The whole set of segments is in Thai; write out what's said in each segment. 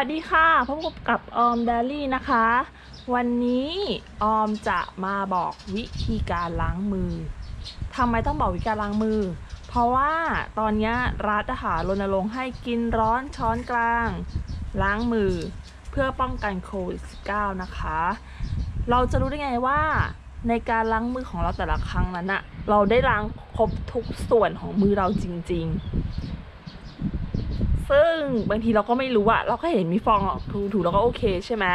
วัสดีค่ะพบกับออมเดลี่นะคะ วันนี้ออมจะมาบอกวิธีการล้างมือทำไมต้องบอกวิธีการล้างมือ เพราะว่าตอนนี้รัฐอาหารรณรงค์ให้กินร้อนช้อนกลาง ล้างมือ เพื่อป้องกันโควิด -19 นะคะ เราจะรู้ได้ไงว่า ในการล้างมือของเราแต่ละครั้งนั้นอะเราได้ล้างครบทุกส่วนของมือเราจริง ๆ ซึ่งบางทีเราก็ไม่รู้อะเราก็เห็นมีฟองถูถูๆเราก็โอเคใช่ไหม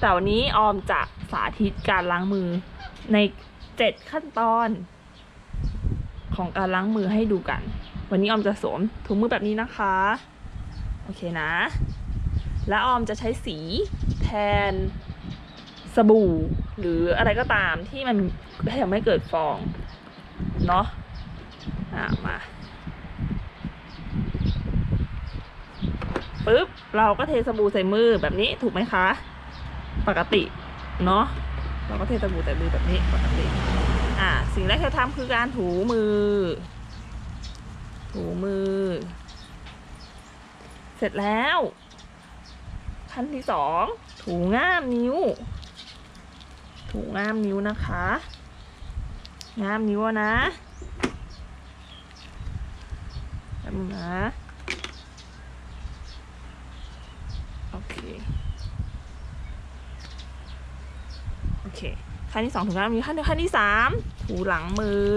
แต่วันนี้ออมจะสาธิตการล้างมือในเจ็ดขั้นตอน ของการล้างมือให้ดูกัน วันนี้ออมจะสวมถุงมือแบบนี้นะคะ โอเคนะ และออมจะใช้สีแทนสบู่หรืออะไรก็ตามที่มันทำให้เกิดฟอง เนาะอะมา ปุ๊บเราก็เทสบู่ใส่มือแบบนี้ถูกไหมคะ ปกติเนาะเราก็เทสบู่ใส่มือแบบนี้ปกติอ่าสิ่งแรกที่เราทำคือการถูมือ ถูมือ เสร็จแล้วขั้นที่สองถูง่ามนิ้ว ถูง่ามนิ้วนะคะง่ามนิ้วนะแป๊บนึงนะ โอเค โอ เคขั้นที่สองถูกล้วมีขั้นขั้นที่สามถูหลังมือ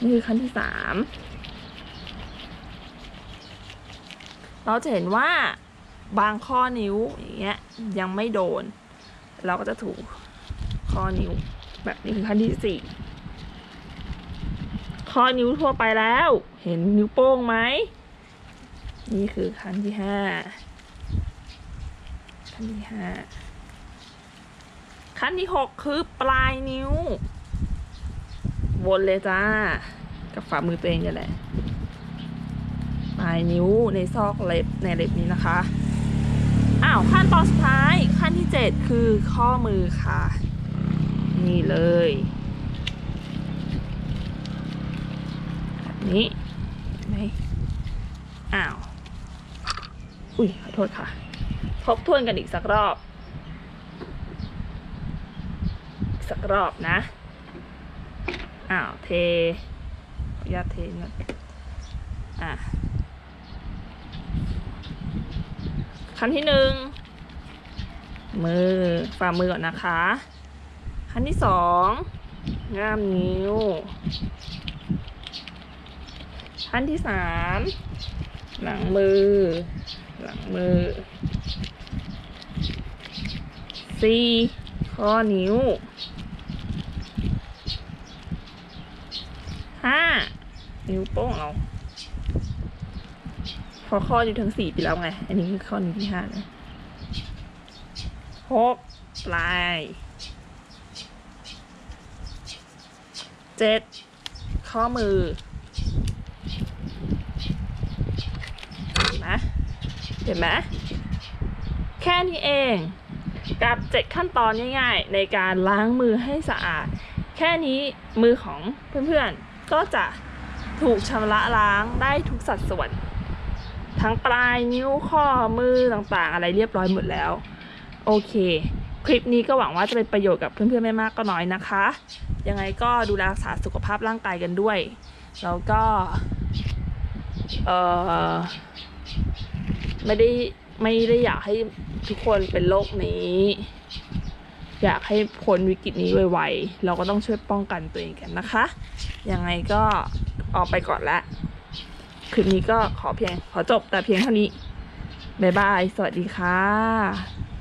นี่คือขั้นที่สามเราจะเห็นว่าบางข้อนิ้วอย่างเงี้ยยังไม่โดน เราก็จะถูข้อนิ้ว แบบนี้คือขั้นที่สี่ข้อนิ้วทั่วไปแล้ว เห็นนิ้วโป้งไหมนี่คือขั้นที่ห้าขั้นที่ห้า ขั้นที่หกคือปลายนิ้ว วนเลยจ้า กับฝ่ามือตัวเองนี่แหละ ปลายนิ้วในซอกเล็บในเล็บนี้นะคะ อ้าวขั้นตอนสุดท้ายขั้นที่เจ็ดคือข้อมือค่ะ นี่เลยแบบนี้เห็นไหมอ้าว อุ้ยขอโทษค่ะ ทบทวนกันอีกสักรอบ สักรอบนะ อ้าวเทขออนุญาตเทนี่ก่อนอะขั้นที่หนึ่งมือฝ่ามือก่อนนะคะ ขั้นที่สองง่ามนิ้ว ขั้นที่สามหลังมือ หลังมือสี่ ข้อนิ้วห้านิ้วโป้งเราพอข้อนิ้วทั้งสี่ไปแล้วไง อันนี้คือข้อนิ้วที่ห้านะหกปลายเจ็ดข้อมือเห็นไหมเห็นไหมแค่นี้เอง กับเจ็ดขั้นตอนง่ายๆ ในการล้างมือให้สะอาด แค่นี้มือของเพื่อนๆ ก็จะถูกชำระล้างได้ทุกสัดส่วน ทั้งปลายนิ้วข้อมือต่างๆ อะไรเรียบร้อยหมดแล้ว โอเค คลิปนี้ก็หวังว่าจะเป็นประโยชน์กับเพื่อนๆไม่มากก็น้อยนะคะ ยังไงก็ดูแลรักษาสุขภาพร่างกายกันด้วย แล้วก็ เออไม่ได้ ไม่ได้อยากให้ทุกคนเป็นโรคนี้ อยากให้พ้นวิกฤตนี้ไวๆ เราก็ต้องช่วยป้องกันตัวเองกันนะคะ ยังไงก็ออกไปก่อนละคลิปนี้ก็ขอเพียงขอจบแต่เพียงเท่านี้ บ๊ายบาย สวัสดีค่ะ